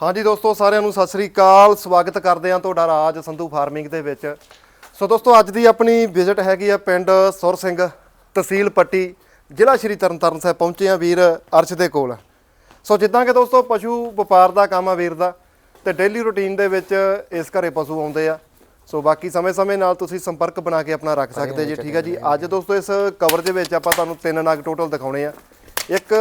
ਹਾਂਜੀ ਦੋਸਤੋ ਸਾਰਿਆਂ ਨੂੰ ਸਤਿ ਸ੍ਰੀ ਅਕਾਲ। ਸਵਾਗਤ ਕਰਦੇ ਹਾਂ ਤੁਹਾਡਾ ਰਾਜ ਸੰਧੂ ਫਾਰਮਿੰਗ ਦੇ ਵਿੱਚ। ਸੋ ਦੋਸਤੋ ਅੱਜ ਦੀ ਆਪਣੀ ਵਿਜ਼ਿਟ ਹੈਗੀ ਆ ਪਿੰਡ ਸੁਰ ਸਿੰਘ ਤਹਿਸੀਲ ਪੱਟੀ ਜ਼ਿਲ੍ਹਾ ਸ਼੍ਰੀ ਤਰਨਤਾਰਨ ਸਾਹਿਬ ਪਹੁੰਚੇ ਆ ਵੀਰ ਅਰਸ਼ ਦੇ ਕੋਲ। ਸੋ ਜਿੱਦਾਂ ਕਿ ਦੋਸਤੋ ਪਸ਼ੂ ਵਪਾਰ ਦਾ ਕੰਮ ਆ ਵੀਰ ਦਾ ਤੇ ਡੇਲੀ ਰੁਟੀਨ ਦੇ ਵਿੱਚ ਇਸ ਘਰੇ ਪਸ਼ੂ ਆਉਂਦੇ ਆ। ਸੋ ਬਾਕੀ ਸਮੇਂ-ਸਮੇਂ ਨਾਲ ਤੁਸੀਂ ਸੰਪਰਕ ਬਣਾ ਕੇ ਆਪਣਾ ਰੱਖ ਸਕਦੇ ਜੀ ਠੀਕ ਆ ਜੀ? ਅੱਜ ਦੋਸਤੋ ਇਸ ਕਵਰ ਦੇ ਵਿੱਚ ਆਪਾਂ ਤੁਹਾਨੂੰ ਤਿੰਨ ਨਗ ਟੋਟਲ ਦਿਖਾਉਣੇ ਆ। ਇੱਕ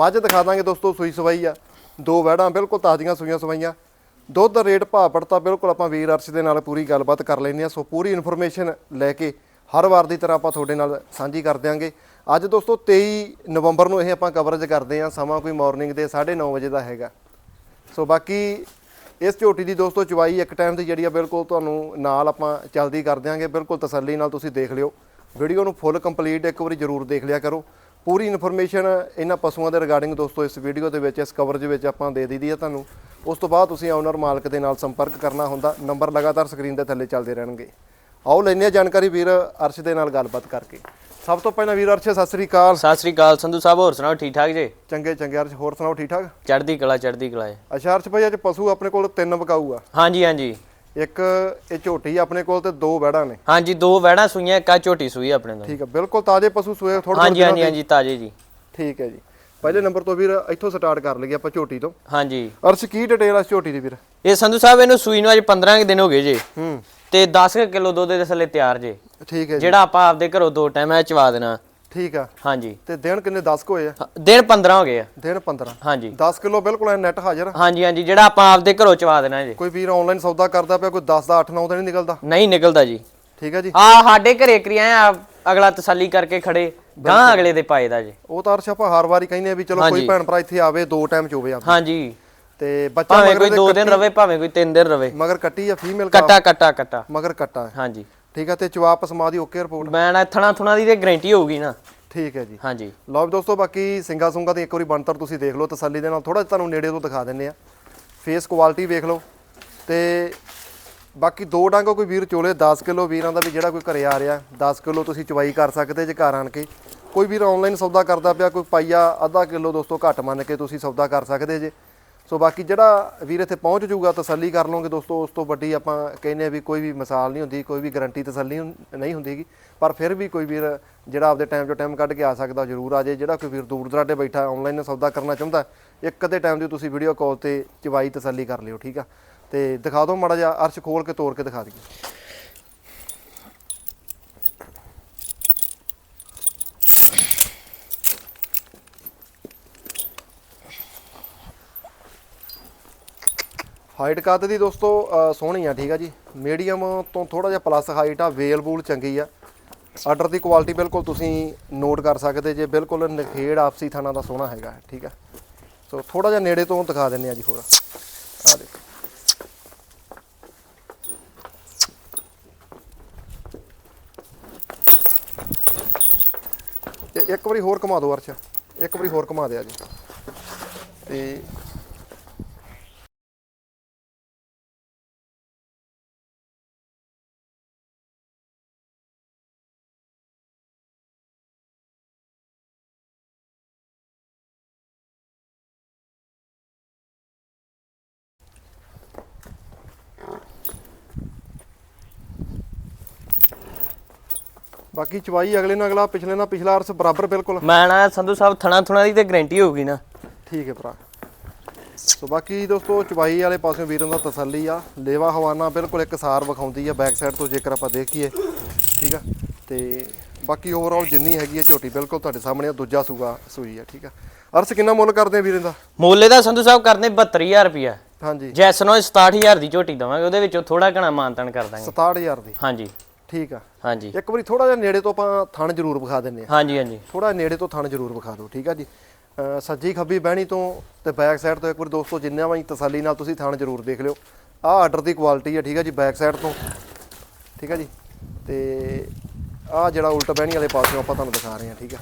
ਮੱਝ ਦਿਖਾ ਦਾਂਗੇ ਦੋਸਤੋ ਸੂਈ ਸਵਾਈ ਆ। ਦੋ ਵਹਿੜਾਂ ਬਿਲਕੁਲ ਤਾਜ਼ੀਆਂ ਸੂਈਆਂ ਸਵਾਈਆਂ। ਦੁੱਧ ਦਾ ਰੇਟ ਭਾਅ ਪੜਤਾ ਬਿਲਕੁਲ ਆਪਾਂ ਵੀਰ ਅਰਸ਼ ਦੇ ਨਾਲ ਪੂਰੀ ਗੱਲਬਾਤ ਕਰ ਲੈਂਦੇ ਆ ਸੋ ਪੂਰੀ ਇਨਫੋਰਮੇਸ਼ਨ ਲੈ ਕੇ ਹਰ ਵਾਰ ਦੀ ਤਰ੍ਹਾਂ ਆਪਾਂ ਤੁਹਾਡੇ ਨਾਲ ਸਾਂਝੀ ਕਰ ਦਿਆਂਗੇ। ਅੱਜ ਦੋਸਤੋ 23 ਨਵੰਬਰ ਨੂੰ ਇਹ ਆਪਾਂ ਕਵਰੇਜ ਕਰਦੇ ਆ ਸਮਾਂ ਕੋਈ ਮਾਰਨਿੰਗ ਦੇ 9:30 ਵਜੇ ਦਾ ਹੈਗਾ। ਸੋ ਬਾਕੀ ਇਸ ਝੋਟੀ ਦੀ ਦੋਸਤੋ ਚਵਾਈ ਇੱਕ ਟਾਈਮ ਦੀ ਜਿਹੜੀ ਆ ਬਿਲਕੁਲ ਤੁਹਾਨੂੰ ਨਾਲ ਆਪਾਂ ਚਲਦੀ ਕਰ ਦਿਆਂਗੇ। ਬਿਲਕੁਲ ਤਸੱਲੀ ਨਾਲ ਤੁਸੀਂ ਦੇਖ ਲਿਓ। ਵੀਡੀਓ ਨੂੰ ਫੁੱਲ ਕੰਪਲੀਟ ਇੱਕ ਵਾਰੀ ਜ਼ਰੂਰ ਦੇਖ ਲਿਆ ਕਰੋ। ਪੂਰੀ ਇਨਫੋਰਮੇਸ਼ਨ ਇਹਨਾਂ ਪਸ਼ੂਆਂ ਦੇ ਰਿਗਾਰਡਿੰਗ ਦੋਸਤੋ ਇਸ ਵੀਡੀਓ ਦੇ ਵਿੱਚ ਇਸ ਕਵਰੇਜ ਵਿੱਚ ਆਪਾਂ ਦੇ ਦਈਦੀ ਆ ਤੁਹਾਨੂੰ। ਉਸ ਤੋਂ ਬਾਅਦ ਤੁਸੀਂ ਓਨਰ ਮਾਲਕ ਦੇ ਨਾਲ ਸੰਪਰਕ ਕਰਨਾ ਹੁੰਦਾ ਨੰਬਰ ਲਗਾਤਾਰ ਸਕਰੀਨ ਦੇ ਥੱਲੇ ਚੱਲਦੇ ਰਹਿਣਗੇ। ਆਓ ਲੈਂਦੇ ਆ ਜਾਣਕਾਰੀ ਵੀਰ ਅਰਸ਼ ਦੇ ਨਾਲ ਗੱਲਬਾਤ ਕਰਕੇ। ਸਭ ਤੋਂ ਪਹਿਲਾਂ ਵੀਰ ਅਰਸ਼ ਸਤਿ ਸ੍ਰੀ ਅਕਾਲ। ਸਤਿ ਸ੍ਰੀ ਅਕਾਲ ਸੰਧੂ ਸਾਹਿਬ ਹੋਰ ਸੁਣਾਓ ਠੀਕ ਠਾਕ ਜੀ? ਚੰਗੇ ਚੰਗੇ ਅਰਸ਼ ਹੋਰ ਸੁਣਾਓ ਠੀਕ ਠਾਕ? ਚੜ੍ਹਦੀ ਕਲਾ ਚੜ੍ਹਦੀ ਕਲਾ ਹੈ। ਅੱਛਾ ਅਰਸ਼ ਭਾਈ ਅੱਜ ਪਸ਼ੂ ਆਪਣੇ ਕੋਲ ਤਿੰਨ ਵਿਕਾਊ ਆ ਹਾਂਜੀ ਹਾਂਜੀ। ਇੱਕ ਇਹ ਝੋਟੀ ਆਪਣੇ ਕੋਲ ਤੇ ਦੋ ਵੈੜਾਂ ਨੇ। ਹਾਂਜੀ ਦੋ ਵਹਿੜਾਂ ਸੂਈਆਂ ਇੱਕ ਆ ਝੋਟੀ ਸੂਈ ਆਪਣੇ ਤੋਂ ਠੀਕ ਹੈ ਬਿਲਕੁਲ ਤਾਜ਼ੇ ਪਸ਼ੂ ਸੂਏ ਥੋੜਾ ਹਾਂਜੀ ਹਾਂਜੀ ਹਾਂਜੀ ਤਾਜੇ ਜੀ। ਠੀਕ ਹੈ ਜੀ। ਪਹਿਲੇ ਨੰਬਰ ਤੋਂ ਵੀਰ ਇੱਥੋਂ ਸਟਾਰਟ ਕਰ ਲਈਏ ਆਪਾਂ ਝੋਟੀ ਤੋਂ। ਹਾਂਜੀ। ਅਰਸ਼ ਕੀ ਡਿਟੇਲ ਆ ਝੋਟੀ ਦੀ ਵੀਰ? ਇਹ ਸੰਧੂ ਸਾਹਿਬ ਇਹਨੂੰ ਸੂਈ ਨੂੰ ਅੱਜ 15 ਕੁ ਦਿਨ ਹੋ ਗਏ ਜੀ। ਹੂੰ। ਤੇ 10 ਕਿਲੋ ਦੁੱਧ ਦੇ ਥੱਲੇ ਤਿਆਰ ਜੇ। ਠੀਕ ਹੈ ਜੀ। ਜਿਹੜਾ ਆਪਾਂ ਆਪਦੇ ਘਰੋਂ ਦੋ ਟਾਈਮ ਐ ਚਵਾ ਦੇਣਾ। ਠੀਕ ਆ। ਹਾਂਜੀ। ਤੇ ਦਿਨ ਕਿੰਨੇ? 10 ਕੁ ਹੋਏ ਆ? ਦਿਨ 15 ਹੋ ਗਏ ਆ। ਦਿਨ 15 ਹਾਂਜੀ। 10 ਕਿਲੋ ਬਿਲਕੁਲ ਐ ਨੈਟ ਹਾਜ਼ਰ ਹਾਂਜੀ ਹਾਂਜੀ ਜਿਹੜਾ ਆਪਾਂ ਆਪਦੇ ਘਰੋਂ ਚਵਾ ਦੇਣਾ ਜੀ। ਕੋਈ ਵੀਰ ਆਨਲਾਈਨ ਸੌਦਾ ਕਰਦਾ ਪਿਆ ਕੋਈ 10 ਦਾ 8 9 ਦਾ ਨਹੀਂ ਨਿਕਲਦਾ? ਨਹੀਂ ਨਿਕਲਦਾ ਜੀ। ਠੀਕ ਹੈ ਜੀ। ਆ ਸਾਡੇ ਘਰੇ ਕਰੀਆਂ ਆ ਅਗਲਾ ਤਸੱਲੀ ਕਰਕੇ ਖੜੇ ਗਾਂ ਅਗਲੇ ਦੇ ਪਾਏ ਦਾ ਜੀ। ਉਹ ਤਾਂ ਅਰਸ਼ ਆਪਾਂ ਹਰ ਵਾਰੀ ਕਹਿੰਦੇ ਆ ਵੀ ਚਲੋ ਕੋਈ ਭੈਣ ਭਰਾ ਇੱਥੇ ਆਵੇ ਦੋ ਟਾਈਮ ਚੋਵੇ ਆ ਹਾਂਜੀ। ਤੇ ਬੱਚਾ ਮਗਰ ਕੋਈ ਇਹਦੇ ਦੋ ਦਿਨ ਰਵੇ ਭਾਵੇਂ ਕੋਈ ਤਿੰਨ ਦਿਨ ਰਵੇ। ਮਗਰ ਕੱਟੀ ਆ ਫੀਮੇਲ ਕੱਟਾ ਕੱਟਾ ਕੱਟਾ। ਮਗਰ ਕੱਟਾ। ਹਾਂਜੀ। ਠੀਕ ਆ ਤੇ ਜਵਾਬ ਸਮਾਦੀ ਓਕੇ ਰਿਪੋਰਟ ਮੈਂ ਨਾ ਥਣਾ ਥੁਣਾ ਦੀ ਤੇ ਗਾਰੰਟੀ ਹੋਊਗੀ ਨਾ। ਠੀਕ ਹੈ ਜੀ। ਹਾਂਜੀ। ਲਓ ਵੀ ਦੋਸਤੋ ਬਾਕੀ ਸਿੰਗਾ ਸੁੰਗਾ ਦੀ ਇੱਕ ਵਾਰੀ ਬਣਤਰ ਤੁਸੀਂ ਦੇਖ ਲਓ ਤਸੱਲੀ ਦੇ ਨਾਲ ਥੋੜਾ ਤੁਹਾਨੂੰ ਨੇੜੇ ਤੋਂ ਦਿਖਾ ਦਿੰਨੇ ਆ ਫੇਸ ਕੁਆਲਿਟੀ ਵੇਖ ਲਓ। ਤੇ ਬਾਕੀ ਦੋ ਡੰਗ ਕੋਈ ਵੀਰ ਚੋਲੇ 10 ਕਿਲੋ ਵੀਰਾਂ ਦਾ ਵੀ ਜਿਹੜਾ ਕੋਈ ਘਰੇ ਆ ਰਿਹਾ 10 ਕਿਲੋ ਤੁਸੀਂ ਚਵਾਈ ਕਰ ਸਕਦੇ ਜੇ ਘਰ ਆਣ ਕੇ। ਕੋਈ ਵੀਰ ਆਨਲਾਈਨ ਸੌਦਾ ਕਰਦਾ ਪਿਆ ਕੋਈ ਪਾਈਆ ਅੱਧਾ ਕਿਲੋ ਦੋਸਤੋ ਘੱਟ ਮੰਨ ਕੇ ਤੁਸੀਂ ਸੌਦਾ ਕਰ ਸਕਦੇ ਜੇ। ਸੋ ਬਾਕੀ ਜਿਹੜਾ ਵੀਰ ਇੱਥੇ ਪਹੁੰਚ ਜਾਊਗਾ, ਤਸੱਲੀ ਕਰ ਲਓਗੇ ਦੋਸਤੋ, ਉਸ ਤੋਂ ਵੱਡੀ ਆਪਾਂ ਕਹਿੰਦੇ ਆ ਵੀ ਕੋਈ ਵੀ ਮਿਸਾਲ ਨਹੀਂ ਹੁੰਦੀ, ਕੋਈ ਵੀ ਗਾਰੰਟੀ ਤਸੱਲੀ ਹੁੰ- ਨਹੀਂ ਹੁੰਦੀਗੀ। ਪਰ ਫਿਰ ਵੀ ਕੋਈ ਵੀਰ ਜਿਹੜਾ ਆਪਦੇ ਟਾਈਮ 'ਚੋਂ ਟਾਈਮ ਕੱਢ ਕੇ ਆ ਸਕਦਾ, ਜ਼ਰੂਰ ਆ ਜੇ ਜਿਹੜਾ ਕੋਈ ਵੀਰ ਦੂਰ ਦਰਾਡੇ ਬੈਠਾ ਆਨਲਾਈਨ ਸੌਦਾ ਕਰਨਾ ਚਾਹੁੰਦਾ, ਇੱਕ ਅੱਧੇ ਟਾਈਮ ਦੀ ਤੁਸੀਂ ਵੀਡੀਓ ਕਾਲ ਤੇ ਚਵਾਈ ਤਸੱਲੀ ਕਰ ਲਿਓ, ਠੀਕ ਆ? ਤੇ ਦਿਖਾ ਦਿਓ ਮਾੜਾ ਜਿਹਾ, ਅਰਸ਼ ਖੋਲ ਕੇ ਤੋੜ ਕੇ ਦਿਖਾ ਦਈਏ। ਹਾਈਟ ਕੱਦ ਦੀ ਦੋਸਤੋ ਸੋਹਣੀ ਆ, ਠੀਕ ਆ ਜੀ। ਮੀਡੀਅਮ ਤੋਂ ਥੋੜਾ ਜਿਹਾ ਪਲੱਸ ਹਾਈਟ ਆ ਵੇਲ ਬੂਲ ਚੰਗੀ ਆ। ਆਰਡਰ ਦੀ ਕੁਆਲਿਟੀ ਬਿਲਕੁਲ ਤੁਸੀਂ ਨੋਟ ਕਰ ਸਕਦੇ ਜੇ, ਬਿਲਕੁਲ ਨਖੇੜ ਆਪਸੀ ਥਾਣਾ ਦਾ ਸੋਹਣਾ ਹੈਗਾ, ਠੀਕ ਆ। ਸੋ ਥੋੜਾ ਜਿਹਾ ਨੇੜੇ ਤੋਂ ਦਿਖਾ ਦਿੰਨੇ ਆ ਜੀ ਹੋਰ। ਆ ਦੇਖੋ। ਇੱਕ ਵਾਰੀ ਹੋਰ ਘੁਮਾ ਦਿਓ ਅਰਸ਼। ਇੱਕ ਵਾਰੀ ਹੋਰ ਘੁਮਾ ਦਿਆ ਜੀ। ਤੇ ਬਾਕੀ ਚਵਾਈ ਅਗਲੇ ਨਾਲ ਅਗਲਾ ਪਿਛਲੇ ਨਾਲ ਪਿਛਲਾ ਅਰਸ ਬਰਾਬਰ ਬਿਲਕੁਲ। ਮੈਂ ਨਾ ਸੰਧੂ ਸਾਹਿਬ ਥਣਾ ਥੁਣਾ ਦੀ ਤੇ ਗਾਰੰਟੀ ਹੋਊਗੀ ਨਾ। ਠੀਕ ਹੈ ਭਰਾ। ਸੋ ਬਾਕੀ ਦੋਸਤੋ ਚਵਾਈ ਵਾਲੇ ਪਾਸਿਓਂ ਵੀਰਾਂ ਦਾ ਤਸੱਲੀ ਆ। ਲੇਵਾ ਹਵਾਨਾ ਬਿਲਕੁਲ ਇੱਕ ਸਾਰ ਵਿਖਾਉਂਦੀ ਆ ਬੈਕ ਸਾਈਡ ਤੋਂ ਜੇਕਰ ਆਪਾਂ ਦੇਖੀਏ। ਠੀਕ ਆ? ਤੇ ਬਾਕੀ ਓਵਰਆਲ ਜਿੰਨੀ ਹੈਗੀ ਆ ਝੋਟੀ ਬਿਲਕੁਲ ਤੁਹਾਡੇ ਸਾਹਮਣੇ ਆ ਦੂਜਾ ਸੂਗਾ ਸੂਈ ਆ ਠੀਕ ਆ? ਅਰਸ ਕਿੰਨਾ ਮੁੱਲ ਕਰਦੇ ਆ ਵੀਰਾਂ ਦਾ? ਮੋਲੇ ਦਾ ਸੰਧੂ ਸਾਹਿਬ ਕਰਨੇ 72000 ਰੁਪਿਆ ਹਾਂਜੀ। ਜੈਸਨੋ 67000 ਦੀ ਝੋਟੀ ਦਵਾਂਗੇ ਉਹਦੇ ਵਿੱਚੋਂ ਥੋੜਾ ਘਣਾ ਮਾਨਤਨ ਕਰ ਦਾਂਗੇ। 67000 ਦੀ? ਹਾਂਜੀ। ਠੀਕ ਆ। ਹਾਂਜੀ। ਇੱਕ ਵਾਰੀ ਥੋੜਾ ਜਿਹਾ ਨੇੜੇ ਤੋਂ ਆਪਾਂ ਥਣ ਜ਼ਰੂਰ ਵਿਖਾ ਦਿੰਨੇ ਆ। ਹਾਂਜੀ ਹਾਂਜੀ। ਥੋੜਾ ਨੇੜੇ ਤੋਂ ਥਣ ਜ਼ਰੂਰ ਵਿਖਾ ਦਿਓ ਠੀਕ ਆ ਜੀ। ਸੱਜੀ ਖੱਬੀ ਬਹਿਣੀ ਤੋਂ ਤੇ ਬੈਕ ਸਾਈਡ ਤੋਂ ਇੱਕ ਵਾਰ ਦੋਸਤੋ ਜਿੰਨਾ ਵੀ ਤਸੱਲੀ ਨਾਲ ਤੁਸੀਂ ਥਣ ਜ਼ਰੂਰ ਦੇਖ ਲਿਓ। ਆਹ ਆਰਡਰ ਦੀ ਕੁਆਲਿਟੀ ਆ ਠੀਕ ਆ ਜੀ ਬੈਕ ਸਾਈਡ ਤੋਂ। ਠੀਕ ਆ ਜੀ। ਤੇ ਆਹ ਜਿਹੜਾ ਉਲਟ ਬਹਿਣੀ ਵਾਲੇ ਪਾਸਿਓਂ ਆਪਾਂ ਤੁਹਾਨੂੰ ਦਿਖਾ ਰਹੇ ਹਾਂ ਠੀਕ ਆ।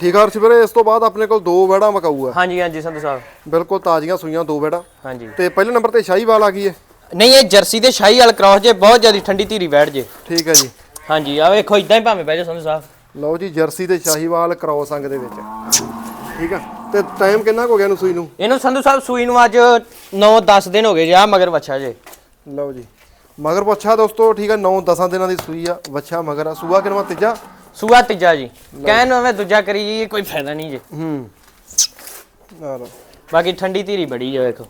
ਠੀਕ ਆ ਅਰਸ਼ ਵੀਰੇ ਇਸ ਤੋਂ ਬਾਅਦ ਆਪਣੇ ਕੋਲ ਦੋ ਵੈੜਾਂ ਮਕਾਊ ਆ ਹਾਂਜੀ ਹਾਂਜੀ ਸੰਧੂ ਸਾਹਿਬ। ਬਿਲਕੁਲ ਤਾਜ਼ੀਆਂ ਸੂਈਆਂ ਦੋ ਵੈੜਾਂ ਹਾਂਜੀ। ਤੇ ਪਹਿਲੇ ਨੰਬਰ ਤੇ ਸ਼ਾਹੀਵਾਲ ਆ ਗਈ ਹੈ ਨਹੀਂ ਇਹ ਜਰਸੀ ਤੇ ਸ਼ਾਹੀ ਵਾਲ ਕ੍ਰਾਸ ਜੇ ਬਹੁਤ ਜ਼ਿਆਦਾ ਠੰਡੀ ਧੀਰੀ ਬੈਠ ਜੇ। ਠੀਕ ਹੈ ਜੀ। ਹਾਂਜੀ ਆ ਵੇਖੋ ਇਦਾਂ ਹੀ ਭਾਵੇਂ ਬਹਿ ਜਾ ਸੰਧੂ ਸਾਹਿਬ। ਲਓ ਜੀ ਜਰਸੀ ਤੇ ਸ਼ਾਹੀਵਾਲ ਕ੍ਰੋਸ ਅੰਗ ਦੇ ਵਿੱਚ। ਠੀਕ ਆ। ਤੇ ਟਾਈਮ ਕਿੰਨਾ ਕੁ ਹੋ ਗਿਆ ਇਹਨੂੰ ਸੂਈ ਨੂੰ? ਇਹਨੂੰ ਸੰਧੂ ਸਾਹਿਬ ਸੂਈ ਨੂੰ ਅੱਜ 9-10 ਦਿਨ ਹੋ ਗਏ ਜੀ ਆ ਮਗਰ ਬੱਚਾ ਜੇ। ਲਓ ਜੀ। ਮਗਰ ਪੁੱਛਾ ਦੋਸਤੋ ਠੀਕ ਆ 9-10 ਦਿਨਾਂ ਦੀ ਸੂਈ ਆ ਵੱਛਾ ਮਗਰ ਆ। ਸੂਆ ਕਿਨਵਾ ਤੀਜਾ? ਸੂਆ ਤੀਜਾ ਜੀ। ਕਹਿਣ ਐਵੇਂ ਦੂਜਾ ਕਰੀ ਜੀ ਕੋਈ ਫਾਇਦਾ ਨਹੀਂ ਜੀ। ਹੂੰ। ਲਓ। ਬਾਕੀ ਠੰਡੀ ਧੀਰੀ ਬੜੀ ਜੇ ਵੇਖੋ।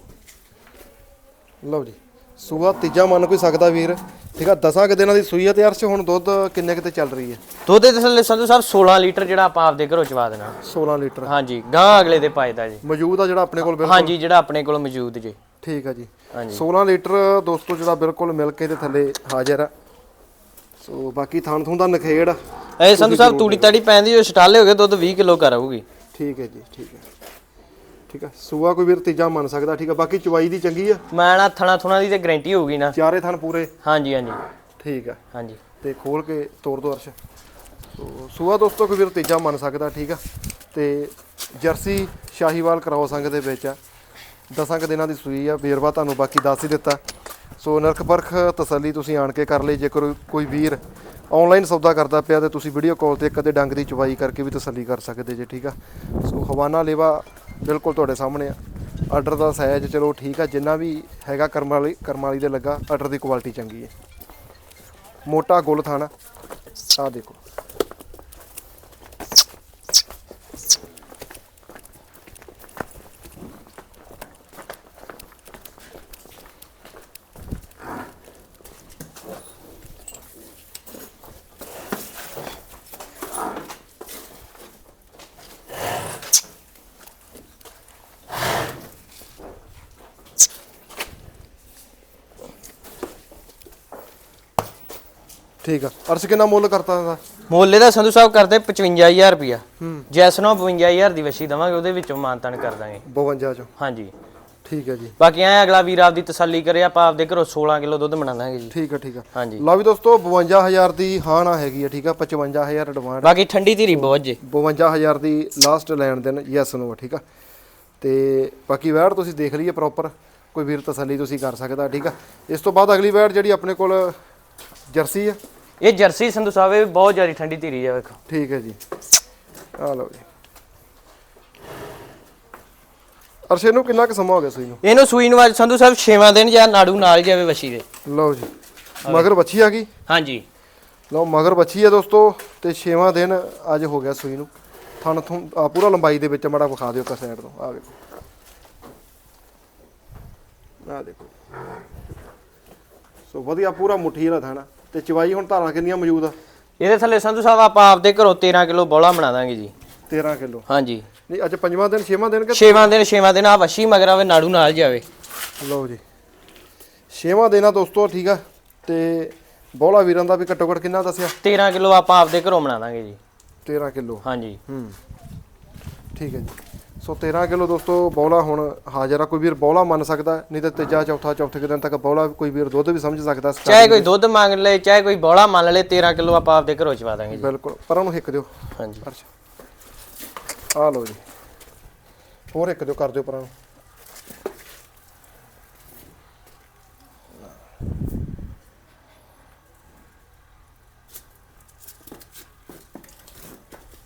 ਲਓ ਜੀ। ਸੂਆ ਤੀਜਾ ਮੰਨ ਕੋਈ ਸਕਦਾ ਵੀਰ। ਠੀਕ ਆ 10 ਕੁ ਦਿਨਾਂ ਦੀ ਸੂਈ ਆ ਤੇ ਅਰਸ਼ ਹੁਣ ਦੁੱਧ ਕਿੰਨੇ ਕਿਤੇ ਚੱਲ ਰਹੀ ਹੈ? ਦੁੱਧ ਦੇ ਥੱਲੇ ਸੰਧੂ ਸਾਹਿਬ 16 ਲੀਟਰ ਜਿਹੜਾ ਆਪਾਂ ਆਪਦੇ ਘਰੋਂ ਚਵਾ ਦੇਣਾ। 16 ਲੀਟਰ। ਹਾਂਜੀ ਗਾਂ ਅਗਲੇ ਦੇ ਪਾਇਦਾ ਜੀ। ਮੌਜੂਦ ਆ ਜਿਹੜਾ ਆਪਣੇ ਕੋਲ ਬਿਲਕੁਲ? ਹਾਂਜੀ ਜਿਹੜਾ ਆਪਣੇ ਕੋਲ ਮੌਜੂਦ ਜੀ। ਠੀਕ ਆ ਜੀ। ਹਾਂਜੀ। 16 ਲੀਟਰ ਦੋਸਤੋ ਜਿਹੜਾ ਬਿਲਕੁਲ ਮਿਲ ਕੇ ਦੇ ਥੱਲੇ ਹਾਜ਼ਰ ਆ। ਸੋ ਬਾਕੀ ਥਾਣ ਥੂਣ ਦਾ ਨਖੇੜ ਇਹ ਸੰਧੂ ਸਾਹਿਬ ਤੂੜੀ ਤਾੜੀ ਪੈਂਦੀ ਜੋ ਛਟਾਲੇ ਹੋ ਗਏ ਦੁੱਧ 20 ਕਿਲੋ ਕਰਾਊਗੀ ਠੀਕ ਹੈ ਜੀ ਠੀਕ ਹੈ। ਠੀਕ ਆ ਸੂਆ ਕੋਈ ਵੀਰ ਤੀਜਾ ਮੰਨ ਸਕਦਾ ਠੀਕ ਆ ਬਾਕੀ ਚਵਾਈ ਦੀ ਚੰਗੀ ਆ। ਮੈਂ ਨਾ ਥਣਾ ਥੁਣਾ ਦੀ ਤੇ ਗਾਰੰਟੀ ਹੋਊਗੀ ਨਾ। ਚਾਰੇ ਥਣ ਪੂਰੇ। ਹਾਂਜੀ ਹਾਂਜੀ। ਠੀਕ ਆ ਹਾਂਜੀ। ਤੇ ਖੋਲ ਕੇ ਤੋੜ ਦੋ ਅਰਸ਼। ਸੋ ਸੂਆ ਦੋਸਤੋ ਕੋਈ ਵੀਰ ਤੀਜਾ ਮੰਨ ਸਕਦਾ ਠੀਕ ਆ। ਤੇ ਜਰਸੀ ਸ਼ਾਹੀਵਾਲ ਕਰਾਓ ਸੰਗ ਦੇ ਵਿੱਚ ਆ। ਦਸਾਂ ਕੁ ਦਿਨਾਂ ਦੀ ਸੂਈ ਆ ਵੇਰਵਾ ਤੁਹਾਨੂੰ ਬਾਕੀ ਦੱਸ ਹੀ ਦਿੱਤਾ। ਸੋ ਨਰਖ ਪਰਖ ਤਸੱਲੀ ਤੁਸੀਂ ਆਣ ਕੇ ਕਰ ਲਈ ਜੇਕਰ ਕੋਈ ਵੀਰ ਆਨਲਾਈਨ ਸੌਦਾ ਕਰਦਾ ਪਿਆ ਤੇ ਤੁਸੀਂ ਵੀਡੀਓ ਕਾਲ ਤੇ ਇੱਕ ਅੱਧੇ ਡੰਗ ਦੀ ਚਵਾਈ ਕਰਕੇ ਵੀ ਤਸੱਲੀ ਕਰ ਸਕਦੇ ਜੇ, ਠੀਕ ਆ? ਸੋ ਹਵਾਨਾ ਲੇਵਾ ਬਿਲਕੁਲ ਤੁਹਾਡੇ ਸਾਹਮਣੇ ਆ। ਆਰਡਰ ਦਾ ਸਾਈਜ਼ ਚਲੋ ਠੀਕ ਆ, ਜਿੰਨਾ ਵੀ ਹੈਗਾ ਕਰਮਾਲੀ ਕਰਮਾਲੀ ਦੇ ਲੱਗਾ ਆਰਡਰ ਦੀ ਕੁਆਲਿਟੀ ਚੰਗੀ ਹੈ। ਮੋਟਾ ਗੁੱਲ ਥਾਣਾ ਆ ਦੇਖੋ। ਠੀਕ ਆ। ਅਰਸ਼ ਕਿੰਨਾ ਮੁੱਲ ਕਰਤਾ ਇਹਦਾ? ਮੋਲੇ ਦਾ ਸੰਧੂ ਸਾਹਿਬ ਕਰਦੇ 55000 ਰੁਪਿਆ ਹੂੰ। ਜੈਸ ਨੂੰ 52000 ਦੀ ਵਸ਼ੀ ਦਵਾਂਗੇ ਉਹਦੇ ਵਿੱਚੋਂ ਮਾਨਤਨ ਕਰ ਦਾਂਗੇ। 52 ਚੋਂ? ਹਾਂਜੀ। ਠੀਕ ਹੈ ਜੀ। ਬਾਕੀ ਐ ਅਗਲਾ ਵੀਰ ਆਪਦੀ ਤਸੱਲੀ ਕਰੇ ਆਪਾਂ ਆਪਦੇ ਘਰੋਂ 16 ਕਿਲੋ ਦੁੱਧ ਬਣਾ ਜੀ। ਠੀਕ ਆ ਠੀਕ ਆ। ਹਾਂਜੀ। ਲਓ ਵੀ ਦੋਸਤੋ 52000 ਦੀ ਹਾਂ ਨਾ ਹੈਗੀ ਆ ਠੀਕ ਆ। 55000 ਐਡਵਾਂਸ ਬਾਕੀ ਠੰਡੀ ਧੀਰੀ ਬਹੁਤ ਜੇ। 52000 ਦੀ ਲਾਸਟ ਲੈਣ ਦੇਣ ਯੈਸ ਨੂੰ ਠੀਕ ਆ। ਤੇ ਬਾਕੀ ਵੈੜ ਤੁਸੀਂ ਦੇਖ ਲਈਏ ਪ੍ਰੋਪਰ ਕੋਈ ਵੀਰ ਤਸੱਲੀ ਤੁਸੀਂ ਕਰ ਸਕਦਾ ਠੀਕ ਆ। ਇਸ ਤੋਂ ਬਾਅਦ ਅਗਲੀ ਵੈੜ ਜਿਹੜੀ ਆਪਣੇ ਕੋਲ ਜਰਸੀ ਆ? ਇਹ ਜਰਸੀ ਸੰਧੂ ਸਾਹਿਬ ਇਹ ਬਹੁਤ ਜ਼ਿਆਦਾ ਠੰਡੀ ਧੀਰੀ ਆ ਵੇਖੋ। ਠੀਕ ਹੈ ਜੀ। ਆ ਲਓ ਜੀ। ਅਰਸ਼ੇ ਨੂੰ ਕਿੰਨਾ ਕੁ ਸਮਾਂ ਹੋ ਗਿਆ ਸੂਈ ਨੂੰ? ਇਹਨੂੰ ਸੂਈ ਨੂੰ ਅੱਜ ਸੰਧੂ ਸਾਹਿਬ 6ਵਾਂ ਦਿਨ ਜਾਂ ਨਾੜੂ ਨਾਲ ਜਾਵੇ ਵਸ਼ੀ ਦੇ। ਲਓ ਜੀ। ਮਗਰ ਬੱਚੀ ਆ ਗਈ? ਹਾਂਜੀ। ਲਓ ਮਗਰ ਬੱਚੀ ਆ ਦੋਸਤੋ ਤੇ 6ਵਾਂ ਦਿਨ ਅੱਜ ਹੋ ਗਿਆ ਸੂਈ ਨੂੰ। ਥਣ ਆ ਪੂਰਾ ਲੰਬਾਈ ਦੇ ਵਿੱਚ ਮੜਾ ਵਿਖਾ ਦਿਓ ਇੱਕ ਸਾਈਡ ਤੋਂ। ਆ ਵੇਖੋ ਆ ਦੇਖੋ। ਸੋ ਵਧੀਆ ਪੂਰਾ ਮੁੱਠੀ ਵਾਲਾ ਥਾਣਾ ਤੇ ਚਵਾਈ ਹੁਣ ਧਾਰਾਂ ਕਿੰਨੀਆਂ ਮੌਜੂਦ ਆ? ਇਹਦੇ ਥੱਲੇ ਸੰਧੂ ਸਾਹਿਬ ਆਪਾਂ ਆਪਦੇ ਘਰੋਂ 13 ਕਿਲੋ ਬੋਲਾ ਬਣਾ ਦਾਂਗੇ ਜੀ। 13 ਕਿਲੋ। ਹਾਂਜੀ। ਨਹੀਂ ਅੱਜ ਪੰਜਵਾਂ ਦਿਨ ਛੇਵਾਂ ਦਿਨ ਕਿ 6ਵਾਂ ਦਿਨ 6ਵਾਂ ਦਿਨ ਆ ਵਸ਼ੀ ਮਗਰ ਆਵੇ ਨਾੜੂ ਨਾਲ ਜਾਵੇ। ਲਓ ਜੀ। ਛੇਵਾਂ ਦਿਨ ਆ ਦੋਸਤੋ ਠੀਕ ਆ। ਤੇ ਬੋਲਾ ਵੀਰਾਂ ਦਾ ਵੀ ਘੱਟੋ ਘੱਟ ਕਿੰਨਾ ਦੱਸਿਆ? 13 ਕਿਲੋ ਆਪਾਂ ਆਪਦੇ ਘਰੋਂ ਬਣਾ ਦਾਂਗੇ ਜੀ। 13 ਕਿਲੋ। ਹਾਂਜੀ। ਹੂੰ। ਠੀਕ ਹੈ ਜੀ। ਸੋ 13 ਕਿਲੋ ਦੋਸਤੋ ਬੌਲਾ ਹੁਣ ਹਾਜ਼ਰ ਆ ਕੋਈ ਵੀਰ ਬੌਲਾ ਮੰਨ ਸਕਦਾ ਨਹੀਂ ਤਾਂ ਤੀਜਾ ਚੌਥਾ ਚੌਥੇ ਦਿਨ ਤੱਕ ਬੌਲਾ ਕੋਈ ਵੀਰ ਦੁੱਧ ਵੀ ਸਮਝ ਸਕਦਾ ਚਾਹੇ ਕੋਈ ਦੁੱਧ ਮੰਗ ਲਏ ਚਾਹੇ ਕੋਈ ਬੋਲਾ ਮੰਨ ਲਏ 13 ਕਿਲੋ ਆਪਾਂ ਆਪਦੇ ਘਰੋਂ ਚਵਾ ਦਾਂਗੇ ਜੀ। ਬਿਲਕੁਲ ਪਰ ਉਹਨੂੰ ਹਿੱਕ ਦਿਓ। ਹਾਂਜੀ। ਆ ਲਓ ਜੀ। ਹੋਰ ਇੱਕ ਦਿਓ ਕਰ ਦਿਓ ਪਰਾਂ ਨੂੰ।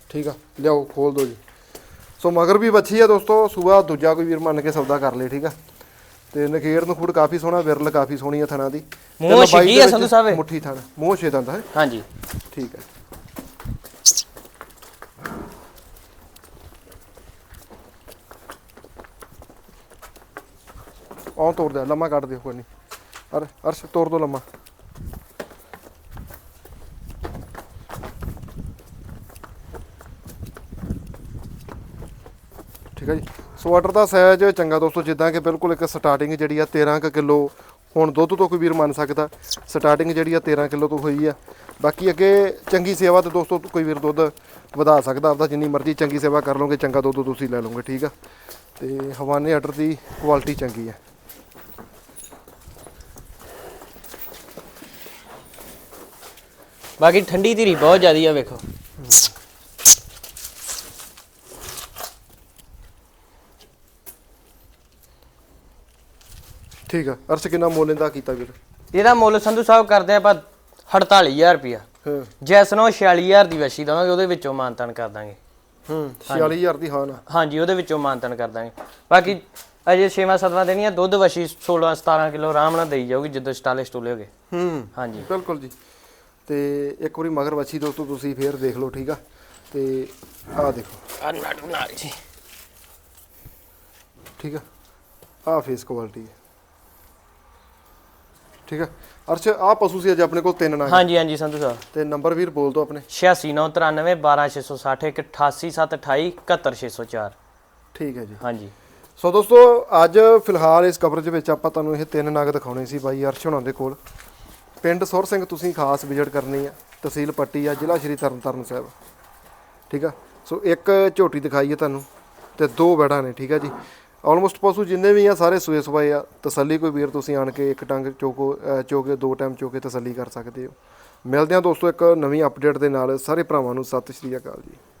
ਠੀਕ ਆ ਲਿਆਓ ਖੋਲ ਦਿਓ ਜੀ। ਸੋ ਮਗਰ ਵੀ ਬੱਚੀ ਆ ਦੋਸਤੋ ਸੂਆ ਦੂਜਾ ਕੋਈ ਵੀਰ ਮੰਨ ਕੇ ਸੌਦਾ ਕਰ ਲੇ ਠੀਕ ਆ? ਤੇ ਨਖੇੜ ਨੂੰ ਖੁੜ ਕਾਫੀ ਸੋਹਣਾ ਵਿਰਲ ਕਾਫੀ ਸੋਹਣੀ ਆ ਥਣਾ ਦੀ। ਮੂੰਹ ਛਿੱਗੀ ਆ ਸੰਧੂ ਸਾਹਿਬ। ਮੁੱਠੀ ਥਣ ਮੂੰਹ ਛੇ ਦੰਦ ਹੈ ਹਾਂਜੀ। ਠੀਕ ਹੈ ਆਹ ਤੋੜ ਦੇ ਲੰਮਾ ਕੱਢ ਦਿਓ ਕੋਈ ਨਹੀਂ ਅਰ ਅਰਸ਼ ਤੋੜ ਦੋ ਲੰਮਾ। ਠੀਕ ਹੈ ਜੀ। ਸੋ ਆਰਡਰ ਦਾ ਸਾਈਜ਼ ਚੰਗਾ ਦੋਸਤੋ, ਜਿੱਦਾਂ ਕਿ ਬਿਲਕੁਲ ਇੱਕ ਸਟਾਰਟਿੰਗ ਜਿਹੜੀ ਆ 13 ਕੁ ਕਿਲੋ ਹੁਣ ਦੁੱਧ ਤੋਂ ਕੋਈ ਵੀਰ ਮੰਨ ਸਕਦਾ। ਸਟਾਰਟਿੰਗ ਜਿਹੜੀ ਆ 13 ਕਿਲੋ ਤੋਂ ਹੋਈ ਆ। ਬਾਕੀ ਅੱਗੇ ਚੰਗੀ ਸੇਵਾ ਤੇ ਦੋਸਤੋ ਕੋਈ ਵੀਰ ਦੁੱਧ ਵਧਾ ਸਕਦਾ ਆਪਦਾ, ਜਿੰਨੀ ਮਰਜ਼ੀ ਚੰਗੀ ਸੇਵਾ ਕਰ ਲਓਗੇ, ਚੰਗਾ ਦੁੱਧ ਤੁਸੀਂ ਲੈ ਲਓਗੇ, ਠੀਕ ਆ। ਤੇ ਹਵਾਨੇ ਆਰਡਰ ਦੀ ਕੁਆਲਿਟੀ ਚੰਗੀ ਆ। ਬਾਕੀ ਠੰਡੀ ਧੀਰੀ ਬਹੁਤ ਜ਼ਿਆਦੀ ਆ, ਵੇਖੋ। ਠੀਕ ਆ। ਅਰਸ਼ ਕਿੰਨਾ ਮੁੱਲ ਇਹਦਾ ਕੀਤਾ ਵੀਰ? ਇਹਦਾ ਮੁੱਲ ਸੰਧੂ ਸਾਹਿਬ ਕਰਦੇ ਆਪਾਂ 48000 ਰੁਪਿਆ ਹਾਂ। ਜੈਸਨੋ 46000 ਦੀ ਵਸ਼ੀ ਦਵਾਂਗੇ ਉਹਦੇ ਵਿੱਚੋਂ ਮਾਨਤਨ ਕਰ ਦਾਂਗੇ। ਹੂੰ 46000 ਦੀ ਹਾਂ ਨਾ। ਹਾਂਜੀ ਉਹਦੇ ਵਿੱਚੋਂ ਮਾਨਤਨ ਕਰ ਦਾਂਗੇ। ਬਾਕੀ ਅਜੇ 6ਵਾਂ 7ਵਾਂ ਦਿਨ ਹੀ ਆ ਦੁੱਧ ਵਸ਼ੀ 16 17 ਕਿਲੋ ਆਰਾਮ ਨਾਲ ਦੇਈ ਜਾਊਗੀ ਜਦੋਂ ਸਟਾਲੇ ਸਟੂਲੇ ਹੋਗੇ ਹੂੰ ਹਾਂਜੀ। ਬਿਲਕੁਲ ਜੀ। ਤੇ ਇੱਕ ਵਾਰੀ ਮਗਰ ਵੱਛੀ ਦੋਸਤੋ ਤੁਸੀਂ ਫੇਰ ਦੇਖ ਲਓ ਠੀਕ ਆ। ਤੇ ਆਹ ਦੇਖੋ। ਆ ਨਾੜੂ ਨਾਲ ਜੀ ਠੀਕ ਆ। ਆਹ ਫੇਸ ਕੁਆਲਿਟੀ ਹੈ। ਠੀਕ ਆ? ਅਰਸ਼ ਆਹ ਪਸ਼ੂ ਸੀ ਅੱਜ ਆਪਣੇ ਕੋਲ ਤਿੰਨ ਨਾਗ ਹਾਂਜੀ ਹਾਂਜੀ ਸੰਧੂ ਸਾਹਿਬ। ਤੇ ਨੰਬਰ ਵੀਰ ਬੋਲ ਦਿਓ ਆਪਣੇ। 8693 12660 18878 71604 ਠੀਕ ਹੈ ਜੀ। ਹਾਂਜੀ। ਸੋ ਦੋਸਤੋ ਅੱਜ ਫਿਲਹਾਲ ਇਸ ਕਵਰੇਜ ਵਿੱਚ ਆਪਾਂ ਤੁਹਾਨੂੰ ਇਹ ਤਿੰਨ ਨਗ ਦਿਖਾਉਣੇ ਸੀ ਬਾਈ ਅਰਸ਼ ਹੋਣਾ ਦੇ ਕੋਲ। ਪਿੰਡ ਸੁਰ ਸਿੰਘ ਤੁਸੀਂ ਖਾਸ ਵਿਜ਼ਿਟ ਕਰਨੀ ਆ ਤਹਿਸੀਲ ਪੱਟੀ ਆ ਜ਼ਿਲ੍ਹਾ ਸ਼੍ਰੀ ਤਰਨਤਾਰਨ ਸਾਹਿਬ। ਠੀਕ ਆ? ਸੋ ਇੱਕ ਝੋਟੀ ਦਿਖਾਈ ਹੈ ਤੁਹਾਨੂੰ ਤੇ ਦੋ ਬੈੜਾਂ ਨੇ ਠੀਕ ਆ ਜੀ। ਆਲਮੋਸਟ ਪਸ਼ੂ ਜਿੰਨੇ ਵੀ ਆ, ਸਾਰੇ ਸੂਏ ਸਵਾਏ ਆ। ਤਸੱਲੀ ਕੋਈ ਵੀਰ ਤੁਸੀਂ ਆਣ ਕੇ ਇੱਕ ਟੰਗ ਚੋਕੋ, ਅਹ ਚੋਕੇ, ਦੋ ਟਾਈਮ ਚੋਕੇ ਤਸੱਲੀ ਕਰ ਸਕਦੇ ਹੋ। ਮਿਲਦੇ ਹਾਂ ਦੋਸਤੋ ਇੱਕ ਨਵੀਂ ਅਪਡੇਟ ਦੇ ਨਾਲ। ਸਾਰੇ ਭਰਾਵਾਂ ਨੂੰ ਸਤਿ ਸ਼੍ਰੀ ਅਕਾਲ ਜੀ।